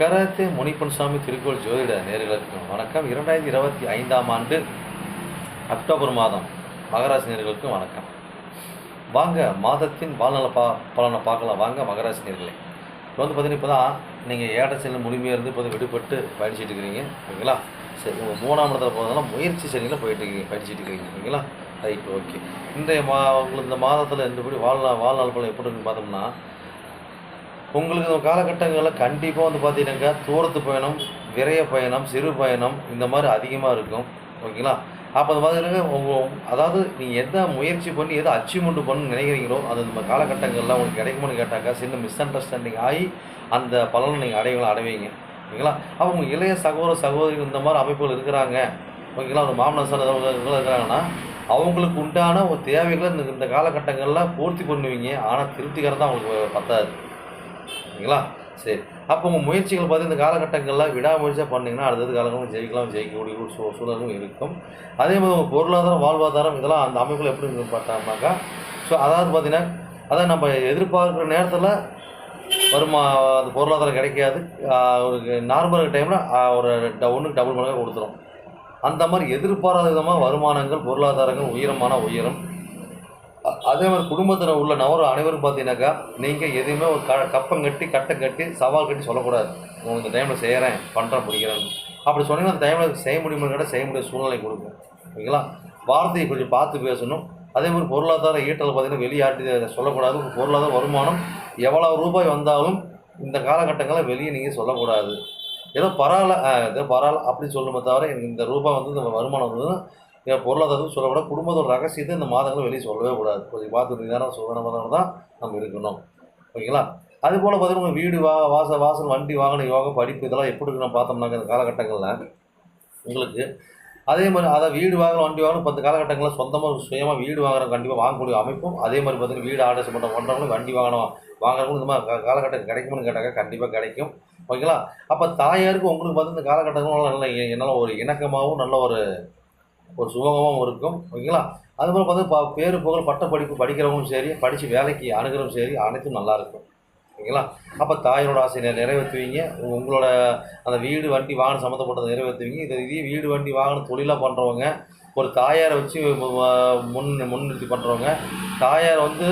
Karate முனிப்பன்சாமி திருக்கோள் ஜோதிட நேர்களுக்கும் வணக்கம். இரண்டாயிரத்தி இருபத்தி ஐந்தாம் ஆண்டு அக்டோபர் மாதம் மகராசி நேர்களுக்கும் வணக்கம். வாங்க மாதத்தின் வாழ்நல பா பலனை பார்க்கலாம். வாங்க மகராசி நேர்களை. இப்போ வந்து பார்த்தீங்கன்னா இப்போ தான் நீங்கள் ஏட செல்லும் முழுமையாக இருந்து இப்போ விடுபட்டு படிச்சுட்டு இருக்கிறீங்க. ஓகேங்களா? சரி உங்கள் மூணாம் இடத்துல போகிறதெல்லாம் முயற்சி செல்லியில் போயிட்டு இருக்கீங்க படிச்சுட்டு இருக்கிறீங்க ஓகேங்களா? Right okay. இன்றைய மா உங்களுக்கு இந்த மாதத்தில் இருந்தபடி வாழ்நாள் வாழ்நாள் பலன் எப்படி இருக்குன்னு பார்த்தோம்னா உங்களுக்கு இந்த காலகட்டங்களில் கண்டிப்பாக வந்து பார்த்தீங்கன்னாக்கா தூரத்து பயணம் விரைய பயணம் சிறு பயணம் இந்த மாதிரி அதிகமாக இருக்கும். ஓகேங்களா? அப்போ அது பார்த்தீங்கன்னா உங்கள் அதாவது நீங்கள் எந்த முயற்சி பண்ணி எதை அச்சீவ்மெண்ட் பண்ணணும்னு நினைக்கிறீங்களோ அது இந்த காலகட்டங்களில் உங்களுக்கு கிடைக்குமான்னு கேட்டாக்கா சின்ன மிஸ் அண்டர்ஸ்டாண்டிங் ஆகி அந்த பலனை நீங்கள் அடைவீங்களா அடைவீங்க. ஓகேங்களா? அப்போ உங்கள் இளைய சகோதர சகோதரிகள் இந்த மாதிரி அமைப்புகள் இருக்கிறாங்க. ஓகேங்களா? ஒரு மாமனார் சார் இருக்கிறாங்கன்னா அவங்களுக்கு உண்டான ஒரு தேவைகளை இந்த இந்த காலகட்டங்களில் பூர்த்தி பண்ணுவீங்க. ஆனால் திருப்திகரம் தான் அவங்களுக்கு பத்தாது. சரிங்களா சரி. அப்போ உங்கள் முயற்சிகள் பார்த்து இந்த காலகட்டங்களில் விடாமுயற்சியாக பண்ணிங்கன்னா அடுத்தது காலங்களும் ஜெயிக்கலாம் ஜெயிக்கக்கூடிய ஒரு சூ சூழலும் இருக்கும். அதே மாதிரி உங்கள் பொருளாதாரம் வாழ்வாதாரம் இதெல்லாம் அந்த அமைப்பில் எப்படி பார்த்தாங்கனாக்கா ஸோ அதாவது பார்த்தீங்கன்னா அதான் நம்ம எதிர்பார்க்குற நேரத்தில் வருமா அந்த பொருளாதாரம் கிடைக்காது. ஒரு நார்மல் டைமில் ஒரு ட- ஒன்றுக்கு டபுள் மடங்காக கொடுத்துரும். அந்த மாதிரி எதிர்பாராத விதமாக வருமானங்கள் பொருளாதாரங்கள் உயரமான உயரம். அதே மாதிரி குடும்பத்தில் உள்ள நபர் அனைவரும் பார்த்தீங்கன்னாக்கா நீங்கள் எதுவுமே ஒரு க கப்பம் கட்டி கட்டை கட்டி சவால் கட்டி சொல்லக்கூடாது. உங்களுக்கு இந்த டைமில் செய்கிறேன் பண்ணுறேன் பிடிக்கிறேன் அப்படி சொன்னீங்கன்னா அந்த டைமில் செய்ய முடியுமா கேட்டால் செய்ய முடிய சூழ்நிலை கொடுங்க ஓகேங்களா? வார்த்தையை கொஞ்சம் பார்த்து பேசணும். அதே மாதிரி பொருளாதார ஈட்டல் பார்த்தீங்கன்னா வெளியாட்டி சொல்லக்கூடாது. பொருளாதார வருமானம் எவ்வளோ ரூபாய் வந்தாலும் இந்த காலகட்டங்களில் வெளியே நீங்கள் சொல்லக்கூடாது. ஏதோ பரவாயில்ல ஏதோ பரவாயில்ல அப்படின்னு சொல்லுமே தவிர எனக்கு இந்த ரூபாய் வந்து இந்த வருமானம் வந்து என் பொருளாதாரத்துக்கு சொல்லக்கூடாது குடும்பத்தோட ரகசியத்தை இந்த மாதங்களை வெளியே சொல்லவே கூடாது. கொஞ்சம் பார்த்து நிதானம் சுதனமாக தான் நம்ம இருக்கணும். ஓகேங்களா? அது போல் பார்த்தீங்கன்னா வீடு வா வாச வாசல் வண்டி வாங்கின யோகா படிப்பு இதெல்லாம் எப்படி இருக்குன்னு பார்த்தோம்னாக்க இந்த காலகட்டங்களில் உங்களுக்கு அதே மாதிரி அதை வீடு வாங்கணும் வண்டி வாங்கணும் பத்து காலகட்டங்களில் சொந்தமாக சுயமாக வீடு வாங்குறவங்க கண்டிப்பாக வாங்கக்கூடிய அமைப்பும் அதே மாதிரி பார்த்தீங்கன்னா வீடு ஆர்டர்ஸ் பண்ணுற பண்ணுறவங்களும் வண்டி வாங்கணும் வாங்குறவங்களும் இந்த மாதிரி காலகட்டம் கிடைக்கும்னு கேட்டாக்க கண்டிப்பாக கிடைக்கும். ஓகேங்களா? அப்போ தாயாருக்கு உங்களுக்கு பார்த்து இந்த காலகட்டங்களும் நல்ல என்னால் ஒரு இணக்கமாகவும் நல்ல ஒரு ஒரு சுகமும் இருக்கும் ஓகேங்களா? அது பார்த்தா ப பேரு புகழ் பட்ட படிப்பு படிக்கிறவங்களும் சரி படித்து வேலைக்கு அணுகிறவங்க சரி அனைத்தும் நல்லாயிருக்கும் ஓகேங்களா? அப்போ தாயினோட ஆசையை நிறைவேற்றுவீங்க. உங்களோட அந்த வீடு வண்டி வாகனம் சம்மந்தப்பட்டதை நிறைவேற்றுவீங்க. இது இதே வீடு வண்டி வாகனம் தொழிலாக பண்ணுறவங்க ஒரு தாயாரை வச்சு முன் முன்னிறுத்தி பண்ணுறவங்க தாயார் வந்து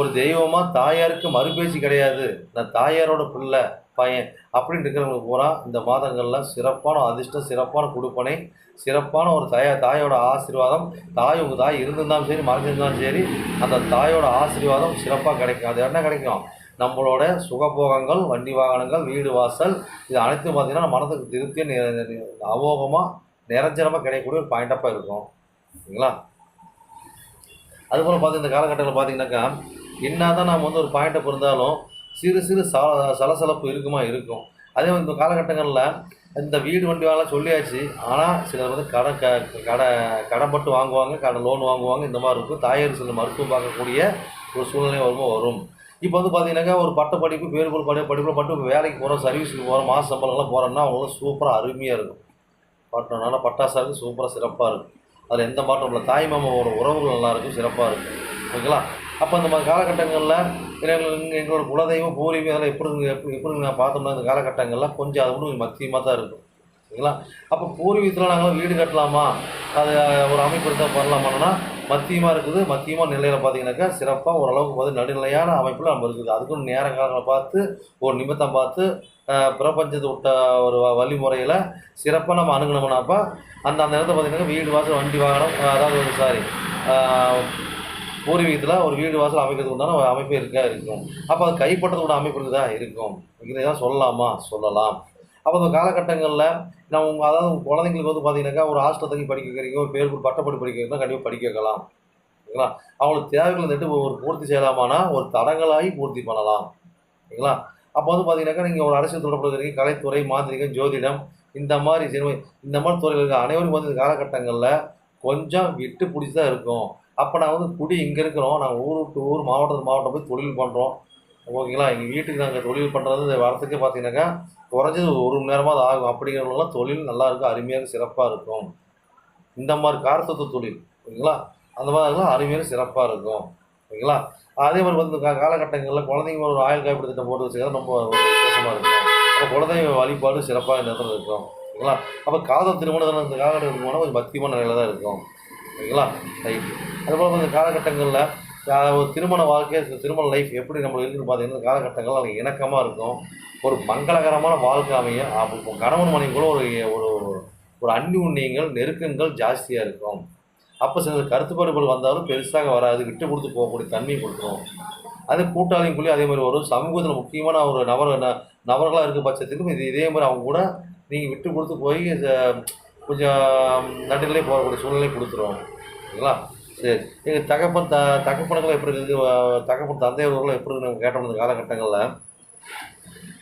ஒரு தெய்வமாக தாயாருக்கு மறுபேச்சு கிடையாது. நான் தாயாரோட பிள்ளை. பையன் அப்படின்னு இருக்கிறவங்களுக்கு பூரா இந்த மாதங்களில் சிறப்பான அதிர்ஷ்டம் சிறப்பான கொடுப்பனை சிறப்பான ஒரு தாய தாயோட ஆசீர்வாதம் தாய் உங்கள் தாய் இருந்திருந்தாலும் சரி மறைஞ்சிருந்தாலும் சரி அந்த தாயோட ஆசீர்வாதம் சிறப்பாக கிடைக்கும். அது என்ன கிடைக்கும்? நம்மளோட சுகபோகங்கள் வண்டி வாகனங்கள் வீடு வாசல் இது அனைத்தும் பார்த்தீங்கன்னா மனதுக்கு திருப்தியாக அமோகமாக நிரஞ்சனமாக கிடைக்கக்கூடிய ஒரு பாயிண்டப்பாக இருக்கும். சரிங்களா? அதுபோல் பார்த்து இந்த காலகட்டத்தில் பார்த்தீங்கன்னாக்கா என்ன தான் நம்ம வந்து ஒரு பாயிண்டப் இருந்தாலும் சிறு சிறு சல சலசலப்பு இருக்குமா இருக்கும். அதே மாதிரி இந்த காலகட்டங்களில் இந்த வீடு வண்டி வாங்கலாம் சொல்லியாச்சு. ஆனால் சிலர் வந்து கடன் க கடை கடன் பட்டு வாங்குவாங்க கடன் லோன் வாங்குவாங்க இந்த மாதிரி இருக்கும். தாயார் சில மருத்துவம் பார்க்கக்கூடிய ஒரு சூழ்நிலை வரும்போது வரும். இப்போ வந்து பார்த்தீங்கன்னாக்கா ஒரு பட்ட படிப்பு பேருக்குள் போல் படி படிப்பில் மட்டும் வேலைக்கு போகிறோம் சர்வீஸுக்கு போகிறோம் மாத சம்பளம்லாம் போகிறோம்னா அவங்களும் சூப்பராக அருமையாக இருக்கும். பட்டம் நல்லா பட்டாசாக இருக்கும் சூப்பராக சிறப்பாக இருக்கும் அதில் எந்த மாற்றம் இல்லை. தாய் மாமாவோட உறவுகள் நல்லாயிருக்கும் சிறப்பாக இருக்கும். ஓகேங்களா? அப்போ இந்த மாதிரி காலகட்டங்களில் எங்கள் எங்களோட குலதெய்வம் பூர்வீகம் அதெல்லாம் எப்படி எப்படி எப்படி நான் பார்த்தோம்னா இந்த காலகட்டங்கள்லாம் கொஞ்சம் அது ஒன்றும் மத்தியமாக தான் இருக்கும். சரிங்களா? அப்போ பூர்வீகத்தில் நாங்கள் வீடு கட்டலாமா? அது ஒரு அமைப்பு இருந்தால் பண்ணலாமான்னா மத்தியமாக இருக்குது. மத்தியமாக நிலையில் பார்த்தீங்கன்னாக்கா சிறப்பாக ஓரளவுக்கு பார்த்து நடுநிலையான அமைப்பில் நம்ம இருக்குது. அதுக்கும் நேர காலங்களை பார்த்து ஒரு நிமித்தம் பார்த்து பிரபஞ்சத்தை விட்ட ஒரு வழிமுறையில் சிறப்பாக நம்ம அணுகணும்னாப்பா அந்த அந்த இடத்துல பார்த்தீங்கன்னா வீடு வாசல் வண்டி வாகனம் அதாவது சாரி பூர்வீகத்தில் ஒரு வீடு வாசல் அமைக்கிறதுக்கு உண்டான அமைப்பு இருக்கா இருக்கும். அப்போ அது கைப்பற்றதுக்கு அமைப்பு இருக்குதா? இருக்கும். இதெல்லாம் சொல்லலாமா? சொல்லலாம். அப்போ இந்த காலகட்டங்களில் நம்ம அதாவது குழந்தைங்களுக்கு வந்து பார்த்தீங்கன்னாக்கா ஒரு ஹாஸ்டல் தங்கி படிக்க வைக்கிறீங்க ஒரு பேர் பட்டப்படி படிக்க வைக்கிறதா கண்டிப்பாக படிக்க வைக்கலாம். ஓகேங்களா அவங்களுக்கு தேவைகள் வந்துட்டு ஒரு பூர்த்தி செய்யலாமானா ஒரு தடங்களாகி பூர்த்தி பண்ணலாம். ஓகேங்களா அப்போ வந்து பார்த்தீங்கன்னாக்கா நீங்கள் ஒரு அரசியல் தொடர்புறீங்க கலைத்துறை மாந்திரிகம் ஜோதிடம் இந்த மாதிரி சினிமா இந்த மாதிரி துறையில் இருக்க அனைவரும் வந்து இந்த காலகட்டங்களில் கொஞ்சம் விட்டு பிடிச்சி தான் இருக்கும். அப்போ நான் வந்து குடி இங்கே இருக்கிறோம். நாங்கள் ஊர் விட்டு ஊர் மாவட்டத்து மாவட்டம் போய் தொழில் பண்ணுறோம் ஓகேங்களா? எங்கள் வீட்டுக்கு நாங்கள் தொழில் பண்ணுறது வரத்துக்கு பார்த்தீங்கன்னாக்கா குறைஞ்சது ஒரு மணி நேரமாவது ஆகும். அப்படிங்கிறவங்களாம் தொழில் நல்லா இருக்கும். அருமையாக சிறப்பாக இருக்கும். இந்த மாதிரி காரத்தத்துவ தொழில். ஓகேங்களா? அந்த மாதிரிலாம் அருமையாக சிறப்பாக இருக்கும். ஓகேங்களா? அதே மாதிரி வந்து காலகட்டங்களில் குழந்தைங்க ஒரு ஆயுள் காப்பீடு திட்டம் போட்டு வச்சுக்கிறது ரொம்ப விசேஷமாக இருக்கும். அப்போ குழந்தைங்க வழிபாடு சிறப்பாக இந்த இடத்துல இருக்கும். ஓகேங்களா? அப்போ காதல் திருமணத்தில் இந்த காலகட்டத்துக்கு போனால் கொஞ்சம் பக்திமான நிலையில் தான் இருக்கும். ஓகேங்களா ரைட் அதுபோல் இந்த காலகட்டங்களில் ஒரு திருமண வாழ்க்கை திருமண லைஃப் எப்படி நம்ம இருக்குன்னு பார்த்தீங்கன்னா இந்த காலகட்டங்கள் அது இணக்கமாக இருக்கும். ஒரு மங்களகரமான வாழ்க்கை அமையும் அப்போ கணவன் மனைவிக்குள்ள ஒரு ஒரு ஒரு அந்யுன்யங்கள் நெருக்கங்கள் ஜாஸ்தியாக இருக்கும். அப்போ சில கருத்துப்பாடுகள் வந்தாலும் பெருசாக வராது. விட்டு கொடுத்து போகக்கூடிய தன்மையை கொடுக்கும். அது கூட்டாளியும் கூலி அதே மாதிரி வரும். சமூகத்தில் முக்கியமான ஒரு நபர் ந- நபர்களாக இருக்க பட்சத்துக்கும் இது இதே மாதிரி அவங்க கூட நீங்கள் விட்டு கொடுத்து போய் கொஞ்சம் நடுநிலை போகக்கூடிய சூழ்நிலை கொடுத்துரும் ஓகேங்களா சரி. எங்கள் தகப்பன் த தகப்பனுக்கெல்லாம் எப்படி இருக்குது தகப்பன் தந்தையவர்களும் எப்படி நம்ம கேட்டோம் இந்த காலகட்டங்களில்.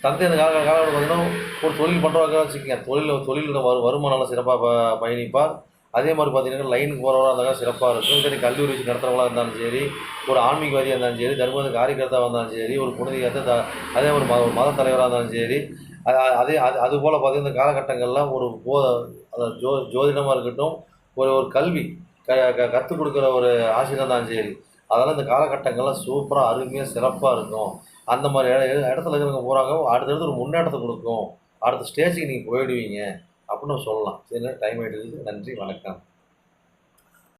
தந்தை இந்த கால காலகட்டம் பார்த்தீங்கன்னா ஒரு தொழில் பண்ணுறவங்க வச்சுக்கோங்க. தொழில் தொழிலில் வரு வருமானம்லாம் சிறப்பாக பயணிப்பார். அதே மாதிரி பார்த்தீங்கன்னா லைனுக்கு போகிறவராக இருந்தாலும் சிறப்பாக இருக்கும். சரி கல்லூரி வச்சு நடத்துகிறவங்களா இருந்தாலும் சரி ஒரு ஆன்மீகவாதியாக இருந்தாலும் சரி தர்மத காரியகர்த்தாவாக இருந்தாலும் சரி ஒரு புனிதியத்தை த அதே ஒரு மத மத தலைவராக இருந்தாலும் சரி அது அது- அதே அது அது போல் பார்த்தீங்கன்னா இந்த காலகட்டங்களில் ஒரு போ அதாவது ஜோ ஜோதிடமாக இருக்கட்டும் ஒரு ஒரு கல்வி க க கற்றுக் கொடுக்குற ஒரு ஆசிரியர் தான் சரி அதெல்லாம் இந்த காலகட்டங்கள்லாம் சூப்பராக அருமையாக சிறப்பாக இருக்கும். அந்த மாதிரி இடத்துல இருக்கிறவங்க போகிறாங்க அடுத்தடுத்து ஒரு முன்னேற்றத்தை கொடுக்கும். அடுத்த ஸ்டேஜுக்கு நீங்கள் போயிடுவீங்க அப்படின்னு சொல்லலாம். சரி டைம் ஆகிடுது நன்றி வணக்கம்.